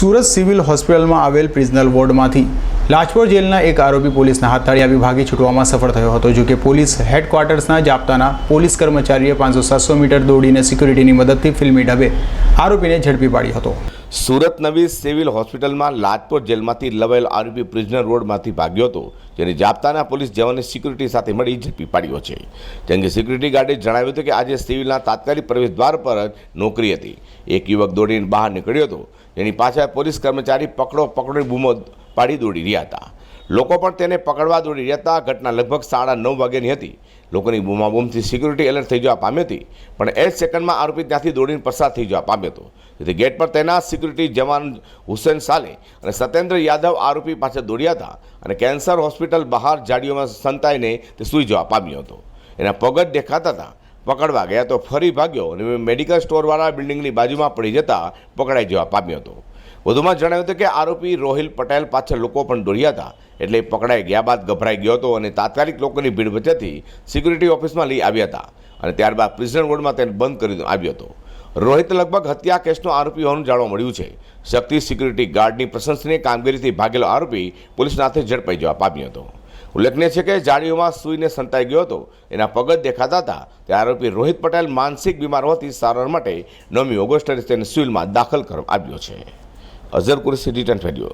Surat civil હોસ્પિટલમાં આવેલ પ્રિઝનલ વોર્ડમાંથી લાજપોર જેલના એક આરોપી પોલીસના હાથ તળિયા ભાગી છૂટવામાં સફળ થયો હતો જો કે પોલીસ હેડક્વાર્ટર્સના જાપ્તાના પોલીસ કર્મચારીએ પાંચસો સાતસો મીટર દોડીને સિક્યુરિટીની મદદથી ફિલ્મી ઢબે આરોપીને ઝડપી પાડ્યો હતો. સુરત નવી સિવિલ હોસ્પિટલમાં લાજપોર જેલમાંથી લવાયેલ આરોપી પ્રિઝનર રોડમાંથી ભાગ્યો હતો, જેને જાપ્તાના પોલીસ જવાને સિક્યુરિટી સાથે મળી ઝડપી પાડ્યો છે. જેમ કે સિક્યુરિટી ગાર્ડે જણાવ્યું હતું કે આજે સિવિલના તાત્કાલિક પ્રવેશ દ્વાર પર જ નોકરી હતી. એક યુવક દોડીને બહાર નીકળ્યો હતો. જેની પાછળ પોલીસ કર્મચારી પકડો પકડોની બૂમો પાડી દોડી રહ્યા હતા. લોકો પણ તેને પકડવા દોડી જતા ઘટના લગભગ સાડા નવ વાગ્યાની હતી. લોકોની બૂમાબૂમથી સિક્યુરિટી એલર્ટ થઈ જવા પામી હતી, પણ એ જ સેકન્ડમાં આરોપી ત્યાંથી દોડીને પસાર થઈ જવા પામ્યો હતો. જેથી ગેટ પર તેના સિક્યુરિટી જવાન હુસેન સાલે અને સત્યેન્દ્ર યાદવ આરોપી પાછળ દોડ્યા હતા અને કેન્સર હોસ્પિટલ બહાર જાડીઓમાં સંતાઈને તે સૂઈ જવા પામ્યો હતો. એના પગ જ દેખાતા હતા. પકડવા ગયા તો ફરી ભાગ્યો અને મેડિકલ સ્ટોરવાળા બિલ્ડિંગની બાજુમાં પડી જતા પકડાઈ જવા પામ્યો હતો. વધુમાં જણાવ્યું હતું કે આરોપી રોહિલ પટેલ પાછળ લોકો પણ દોડ્યા હતા. એટલે પકડાઈ ગયા બાદ ગભરાઈ ગયો હતો અને તાત્કાલિક લોકોની ભીડ વચ્ચેથી સિક્યુરિટી ઓફિસમાં લઈ આવ્યા હતા. અને ત્યારબાદ પ્રિઝન વોર્ડમાં તેને બંધ કરી આવ્યો હતો. રોહિત લગભગ હત્યા કેસનો આરોપી હોવાનું જાણવા મળ્યું છે. શક્તિ સિક્યુરિટી ગાર્ડની પ્રશંસનીય કામગીરીથી ભાગેલો આરોપી પોલીસના હાથે ઝડપાઈ જવા પામ્યો હતો. ઉલ્લેખનીય છે કે જાળીઓમાં સૂઈને સંતાઈ ગયો હતો. એના પગજ દેખાતા હતા. તે આરોપી રોહિત પટેલ માનસિક બીમાર હોવાથી સારવાર માટે નવમી ઓગસ્ટે તેને સિવિલમાં દાખલ કરવામાં આવ્યો છે. અઝર કુરેશી રિટર્ન ફેર્યો